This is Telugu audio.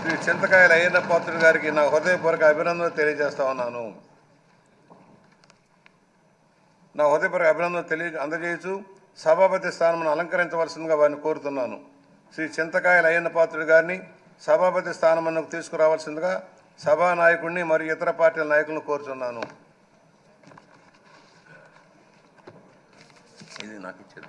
శ్రీ చింతకాయల అయ్యన్న పాత్రుడు గారికి నా హృదయపూర్వక అభినందనలు తెలియజేస్తా ఉన్నాను. నా హృదయపూర్వక అభినందనలు తెలియ అందజేయచ్చు సభాపతి స్థానం అలంకరించవలసిందిగా వారిని కోరుతున్నాను. శ్రీ చింతకాయల అయ్యన్న పాత్రుడు గారిని సభాపతి స్థానమునకు తీసుకురావాల్సిందిగా సభా నాయకుడిని మరియు ఇతర పార్టీల నాయకులను కోరుతున్నాను ఇది నాకు ఇచ్చేది.